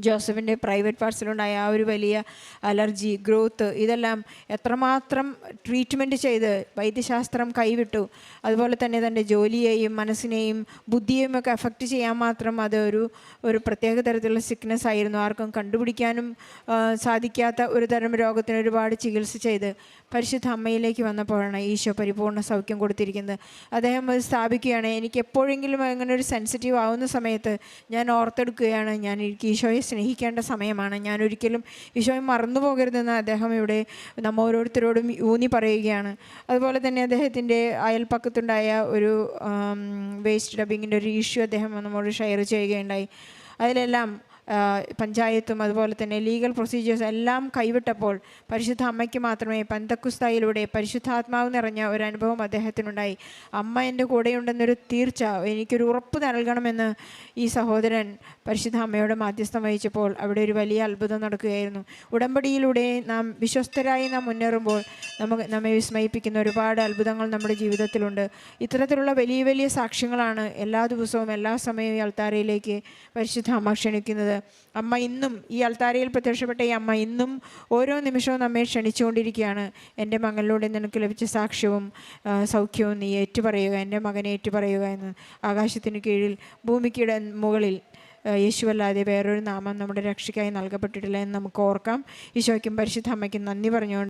ജോസഫിന്റെ പ്രൈവറ്റ് പാർട്സിലുണ്ടായ ആ ഒരു വലിയ അലർജി ഗ്രോത്ത് ഇതെല്ലാം എത്രമാത്രം ട്രീറ്റ്മെന്റ് ചെയ്ത് വൈദ്യശാസ്ത്രം കൈവിട്ടു. അതുപോലെ തന്നെ തന്റെ ജോലിയെയും മനസ്സിനെയും ബുദ്ധിയെയും ഒക്കെ അഫക്റ്റ് ചെയ്യാൻ മാത്രം അതൊരു ഒരു പ്രത്യേക തരത്തിലുള്ള സിക്നസ് ആയിരുന്നു. ആർക്കും കണ്ടുപിടിക്കാനും സാധിക്കാത്ത ഒരു തരം രോഗത്തിന് ഒരുപാട് ചികിത്സ ചെയ്ത് പരിശുദ്ധ അമ്മയിലേക്ക് വന്നപ്പോഴാണ് ഈശോ പരിപൂർണ സൗഖ്യം കൊടുത്തിരിക്കുന്നത്. അദ്ദേഹം അത് സ്ഥാപിക്കുകയാണ്. എനിക്ക് എപ്പോഴെങ്കിലും അങ്ങനെ ഒരു സെൻസിറ്റീവ് ആവുന്ന സമയത്ത് ഞാൻ ഓർത്തെടുക്കുകയാണ്. ഞാൻ എനിക്ക് ഈശോയെ സ്നേഹിക്കേണ്ട സമയമാണ്. ഞാൻ ഒരിക്കലും ഈശോയെ മറന്നു പോകരുതെന്ന് അദ്ദേഹം ഇവിടെ നമ്മ ഓരോരുത്തരോടും ഊന്നി പറയുകയാണ്. അതുപോലെ തന്നെ അദ്ദേഹത്തിന്റെ അയൽപ്പക്കത്തുണ്ടായ ഒരു വേസ്റ്റ് ഡബിങ്ങിന്റെ ഒരു ഇഷ്യൂ അദ്ദേഹം നമ്മോട് ഷെയർ ചെയ്യുകയുണ്ടായി. അതിലെല്ലാം പഞ്ചായത്തും അതുപോലെ തന്നെ ലീഗൽ പ്രൊസീജിയേഴ്സ് എല്ലാം കൈവിട്ടപ്പോൾ പരിശുദ്ധ അമ്മയ്ക്ക് മാത്രമേ പന്തക്കുസ്തായിലൂടെ പരിശുദ്ധാത്മാവ് നിറഞ്ഞ ഒരു അനുഭവം അദ്ദേഹത്തിനുണ്ടായി. അമ്മ എന്റെ കൂടെയുണ്ടെന്നൊരു തീർച്ച എനിക്കൊരു ഉറപ്പ് നൽകണമെന്ന് ഈ സഹോദരൻ പരിശുദ്ധ അമ്മയോട് മാധ്യസ്ഥം വഹിച്ചപ്പോൾ അവിടെ ഒരു വലിയ അത്ഭുതം നടക്കുകയായിരുന്നു. ഉടമ്പടിയിലൂടെ നാം വിശ്വസ്തരായി നാം മുന്നേറുമ്പോൾ നമുക്ക് നമ്മെ വിസ്മയിപ്പിക്കുന്ന ഒരുപാട് അത്ഭുതങ്ങൾ നമ്മുടെ ജീവിതത്തിലുണ്ട്. ഇത്തരത്തിലുള്ള വലിയ വലിയ സാക്ഷ്യങ്ങളാണ് എല്ലാ ദിവസവും എല്ലാ സമയവും ഈ അൾത്താരയിലേക്ക് പരിശുദ്ധ അമ്മ ക്ഷണിക്കുന്നത്. അമ്മ ഇന്നും ഈ അൾത്താരയിൽ പ്രത്യക്ഷപ്പെട്ട ഈ അമ്മ ഇന്നും ഓരോ നിമിഷവും നമ്മെ ക്ഷണിച്ചുകൊണ്ടിരിക്കുകയാണ്. എന്റെ മകനിലൂടെ നിനക്ക് ലഭിച്ച സാക്ഷ്യവും സൗഖ്യവും നീ ഏറ്റുപറയുക എന്റെ മകനെ ഏറ്റുപറയുക എന്ന് ആകാശത്തിന് കീഴിൽ ഭൂമിക്കിട മുകളിൽ യേശുവല്ലാതെ വേറൊരു നാമം നമ്മുടെ രക്ഷയ്ക്കായി നൽകപ്പെട്ടിട്ടില്ല എന്ന് നമുക്ക് ഓർക്കാം. ഈശോയ്ക്കും പരിശുദ്ധ അമ്മയ്ക്കും നന്ദി പറഞ്ഞുകൊണ്ട്